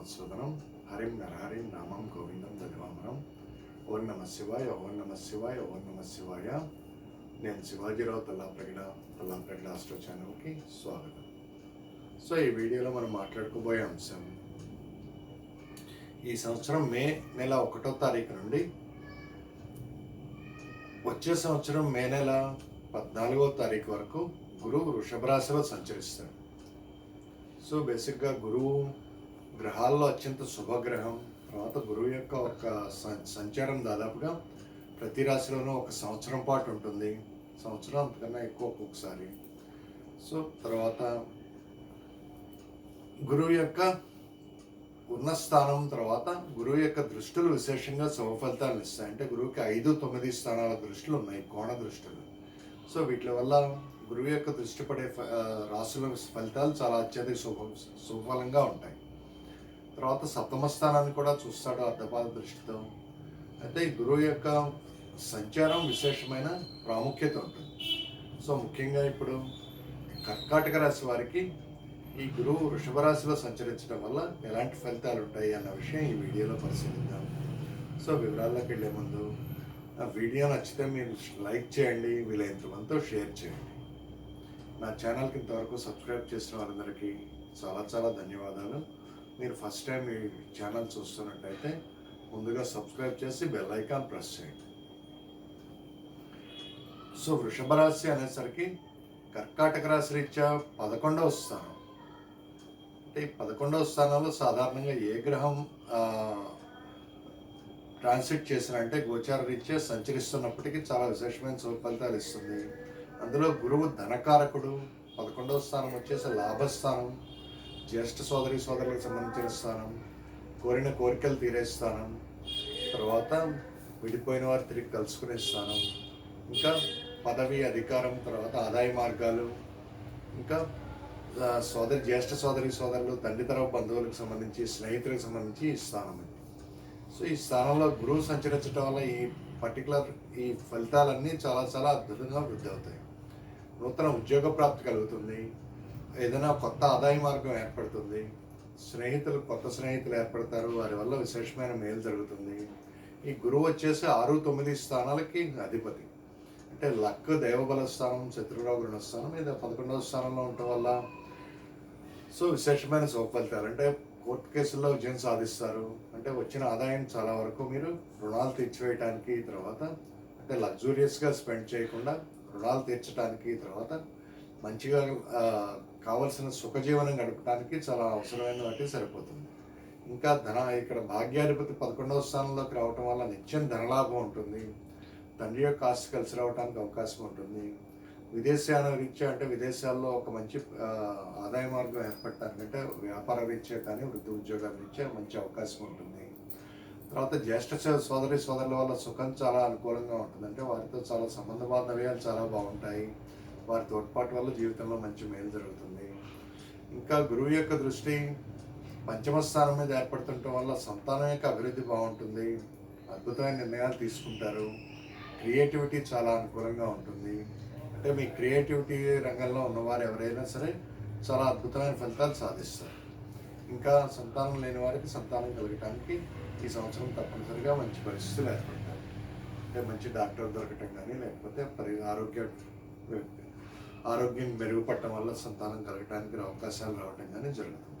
మాధవం హరిం నరహరిం నామం గోవిందం దదివామరం. ఓం నమ శివాయ ఓం నమ శివాయ ఓం నమ శివాయ. నేను శివాజీరావు తల్లాప్రగడ తల్లాప్రగడ ఆస్ట్రో ఛానల్కి స్వాగతం. సో ఈ వీడియోలో మనం మాట్లాడుకోబోయే అంశం ఈ సంవత్సరం మే నెల ఒకటో తారీఖు నుండి వచ్చే సంవత్సరం మే నెల పద్నాలుగో తారీఖు వరకు గురువు వృషభ రాశిలో సంచరిస్తాడు సో బేసిక్గా గురువు గ్రహాల్లో అత్యంత శుభగ్రహం తర్వాత గురువు యొక్క ఒక స- సంచారం దాదాపుగా ప్రతి రాశిలోనూ ఒక సంవత్సరం పాటు ఉంటుంది. సంవత్సరం అంతకన్నా ఎక్కువ ఒక్కొక్కసారి. సో తర్వాత గురువు యొక్క ఉన్న స్థానం తర్వాత గురువు యొక్క దృష్టిలు విశేషంగా శుభ ఫలితాలను ఇస్తాయి. అంటే గురువుకి ఐదు తొమ్మిది స్థానాల దృష్టిలు ఉన్నాయి కోణ దృష్టులు. సో వీటి వల్ల గురువు యొక్క దృష్టి పడే ఫ- రాశుల ఫలితాలు చాలా అత్యధిక శుభ శుభఫలంగా ఉంటాయి. తర్వాత సప్తమ స్థానాన్ని కూడా చూస్తాడు అర్ధపాద దృష్టితో. అయితే ఈ గురువు యొక్క సంచారం విశేషమైన ప్రాముఖ్యత ఉంటుంది. సో ముఖ్యంగా ఇప్పుడు కర్కాటక రాశి వారికి ఈ గురువు వృషభ రాశిలో సంచరించడం వల్ల ఎలాంటి ఫలితాలు ఉంటాయి అన్న విషయం ఈ వీడియోలో పరిశీలిద్దాం. సో వివరాల్లోకి వెళ్ళే ముందు ఆ వీడియో నచ్చితే మీరు లైక్ చేయండి వీలైనంత మందితో షేర్ చేయండి. నా ఛానల్కి ఇంతవరకు సబ్స్క్రైబ్ చేసిన వారందరికీ చాలా చాలా ధన్యవాదాలు. మీరు ఫస్ట్ టైం ఈ ఛానల్ చూస్తున్నట్టయితే ముందుగా సబ్స్క్రైబ్ చేసి బెల్ ఐకాన్ ప్రెస్ చేయండి. సో వృషభ రాశి అనేసరికి కర్కాటక రాశి రీత్యా పదకొండవ స్థానం. అంటే ఈ పదకొండవ స్థానంలో సాధారణంగా ఏ గ్రహం ట్రాన్సిట్ చేసిన అంటే గోచార రీత్యా సంచరిస్తున్నప్పటికీ చాలా విశేషమైన శుభ ఫలితాలు ఇస్తుంది. అందులో గురువు ధనకారకుడు పదకొండవ స్థానం వచ్చేసి లాభస్థానం. జ్యేష్ఠ సోదరి సోదరులకు సంబంధించిన స్థానం కోరిన కోరికలు తీరే స్థానం తర్వాత విడిపోయిన వారు తిరిగి కలుసుకునే స్థానం ఇంకా పదవి అధికారం తర్వాత ఆదాయ మార్గాలు ఇంకా సోదరి జ్యేష్ఠ సోదరి సోదరులు తండ్రితర బంధువులకు సంబంధించి స్నేహితులకు సంబంధించి ఈ స్థానం ఇది సో ఈ స్థానంలో గురువు సంచరించడం వల్ల ఈ పర్టికులర్ ఈ ఫలితాలన్నీ చాలా చాలా అద్భుతంగా వృద్ధి అవుతాయి. నూతన ఉద్యోగ ప్రాప్తి కలుగుతుంది. ఏదైనా కొత్త ఆదాయ మార్గం ఏర్పడుతుంది స్నేహితులు కొత్త స్నేహితులు ఏర్పడతారు వారి వల్ల విశేషమైన మేలు జరుగుతుంది. ఈ గురువు వచ్చేసి ఆరు తొమ్మిది స్థానాలకి అధిపతి. అంటే లక్ దైవబల స్థానం శత్రురావు రుణస్థానం ఇది పదకొండవ స్థానంలో ఉండటం వల్ల సో విశేషమైన సౌఫలితాలు అంటే కోర్టు కేసుల్లో విజయం సాధిస్తారు. అంటే వచ్చిన ఆదాయం చాలా వరకు మీరు రుణాలు తీర్చివేయటానికి తర్వాత అంటే లగ్జూరియస్గా స్పెండ్ చేయకుండా రుణాలు తీర్చడానికి తర్వాత మంచిగా కావలసిన సుఖజీవనం గడపడానికి చాలా అవసరమైన వాటి సరిపోతుంది. ఇంకా ధన ఇక్కడ భాగ్యాధిపతి పదకొండవ స్థానంలోకి రావటం వల్ల నిత్యం ధనలాభం ఉంటుంది. తండ్రి యొక్క ఆస్తి కలిసి రావడానికి అవకాశం ఉంటుంది. విదేశాల రీత్యా అంటే విదేశాల్లో ఒక మంచి ఆదాయ మార్గం ఏర్పడటానికి అంటే వ్యాపార రీత్యా కానీ వృద్ధి ఉద్యోగాల రీత్యా మంచి అవకాశం ఉంటుంది. తర్వాత జ్యేష్ఠ సోదరి సోదరుల వల్ల సుఖం చాలా అనుకూలంగా ఉంటుంది అంటే వారితో చాలా సంబంధ బాంధవ్యాలు చాలా బాగుంటాయి. వారి తోడ్పాటు వల్ల జీవితంలో మంచి మేలు జరుగుతుంది. ఇంకా గురువు యొక్క దృష్టి పంచమ స్థానం మీద ఏర్పడుతుండటం వల్ల సంతానం యొక్క అభివృద్ధి బాగుంటుంది. అద్భుతమైన నిర్ణయాలు తీసుకుంటారు. క్రియేటివిటీ చాలా అనుకూలంగా ఉంటుంది. అంటే మీ క్రియేటివిటీ రంగంలో ఉన్నవారు ఎవరైనా సరే చాలా అద్భుతమైన ఫలితాలు సాధిస్తారు. ఇంకా సంతానం లేని వారికి సంతానం కలగటానికి ఈ సంవత్సరం తప్పనిసరిగా మంచి పరిస్థితులు ఏర్పడతాయి. అంటే మంచి డాక్టర్ దొరకటం కానీ లేకపోతే పరి ఆరోగ్య ఆరోగ్యం మెరుగుపడటం వల్ల సంతానం కలగటానికి అవకాశాలు రావటం కానీ జరుగుతుంది.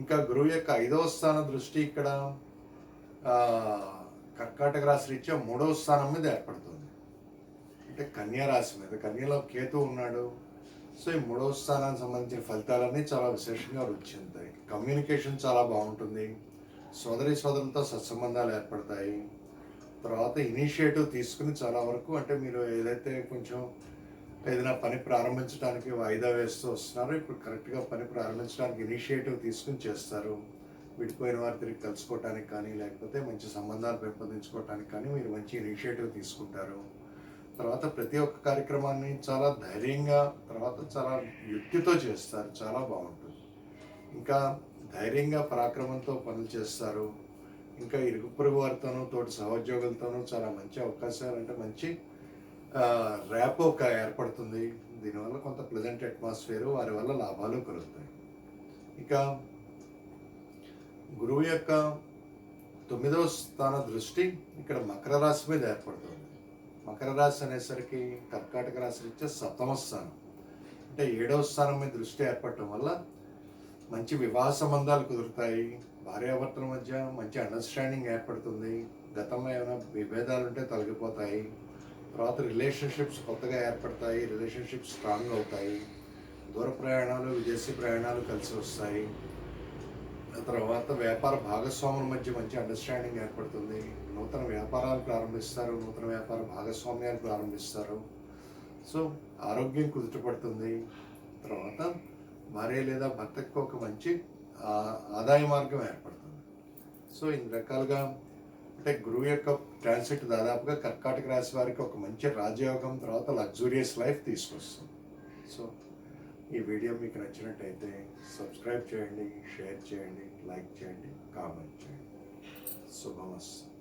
ఇంకా గురువు యొక్క ఐదవ స్థాన దృష్టి ఇక్కడ కర్కాటక రాశి రీత్యా మూడవ స్థానం మీద ఏర్పడుతుంది. అంటే కన్యా రాశి మీద కన్యలో కేతు ఉన్నాడు. సో ఈ మూడవ స్థానానికి సంబంధించిన ఫలితాలన్నీ చాలా విశేషంగా రుచి చెందుతాయి కమ్యూనికేషన్ చాలా బాగుంటుంది. సోదరి సోదరులతో సత్సంబంధాలు ఏర్పడతాయి. తర్వాత ఇనిషియేటివ్ తీసుకుని చాలా వరకు అంటే మీరు ఏదైతే కొంచెం ఏదైనా పని ప్రారంభించడానికి వాయిదా వేస్తూ వస్తున్నారు. ఇప్పుడు కరెక్ట్గా పని ప్రారంభించడానికి ఇనిషియేటివ్ తీసుకుని చేస్తారు. విడిపోయిన వారు తిరిగి కలుసుకోవటానికి కానీ లేకపోతే మంచి సంబంధాలు పెంపొందించుకోవటానికి కానీ మీరు మంచి ఇనిషియేటివ్ తీసుకుంటారు. తర్వాత ప్రతి ఒక్క కార్యక్రమాన్ని చాలా ధైర్యంగా తర్వాత చాలా యుక్తితో చేస్తారు. చాలా బాగుంటుంది. ఇంకా ధైర్యంగా పరాక్రమంతో పనులు చేస్తారు. ఇంకా ఇరుగు పొరుగు వారితోనూ తోటి సహోద్యోగులతోనూ చాలా మంచి అవకాశాలు అంటే మంచి ర్యాపో ఏర్పడుతుంది. దీనివల్ల కొంత ప్లెజెంట్ అట్మాస్ఫియర్ వారి వల్ల లాభాలు కలుగుతాయి. ఇక గురువు యొక్క తొమ్మిదవ స్థాన దృష్టి ఇక్కడ మకర రాశి మీద ఏర్పడుతుంది. మకర రాశి అనేసరికి కర్కాటక రాశి ఇచ్చే సప్తమ స్థానం. అంటే ఏడవ స్థానం మీద దృష్టి ఏర్పడటం వల్ల మంచి వివాహ సంబంధాలు కుదురుతాయి. భార్యాభర్తల మధ్య మంచి అండర్స్టాండింగ్ ఏర్పడుతుంది. గతంలో ఏమైనా విభేదాలు ఉంటే తొలగిపోతాయి. తర్వాత రిలేషన్షిప్స్ కొత్తగా ఏర్పడతాయి రిలేషన్షిప్స్ స్ట్రాంగ్ అవుతాయి దూర ప్రయాణాలు విదేశీ ప్రయాణాలు కలిసి వస్తాయి. ఆ తర్వాత వ్యాపార భాగస్వాముల మధ్య మంచి అండర్స్టాండింగ్ ఏర్పడుతుంది. నూతన వ్యాపారాలు ప్రారంభిస్తారు నూతన వ్యాపార భాగస్వామ్యాలు ప్రారంభిస్తారు. సో ఆరోగ్యం కుదుటపడుతుంది తర్వాత భార్య లేదా భర్తకు ఒక మంచి ఆదాయ మార్గం ఏర్పడుతుంది. సో ఇన్ని రకాలుగా అంటే గురువు యొక్క ట్రాన్సిట్ దాదాపుగా కర్కాటక రాశి వారికి ఒక మంచి రాజయోగం తర్వాత లగ్జూరియస్ లైఫ్ తీసుకొస్తుంది. సో ఈ వీడియో మీకు నచ్చినట్టయితే సబ్స్క్రైబ్ చేయండి షేర్ చేయండి లైక్ చేయండి కామెంట్ చేయండి. శుభమస్తు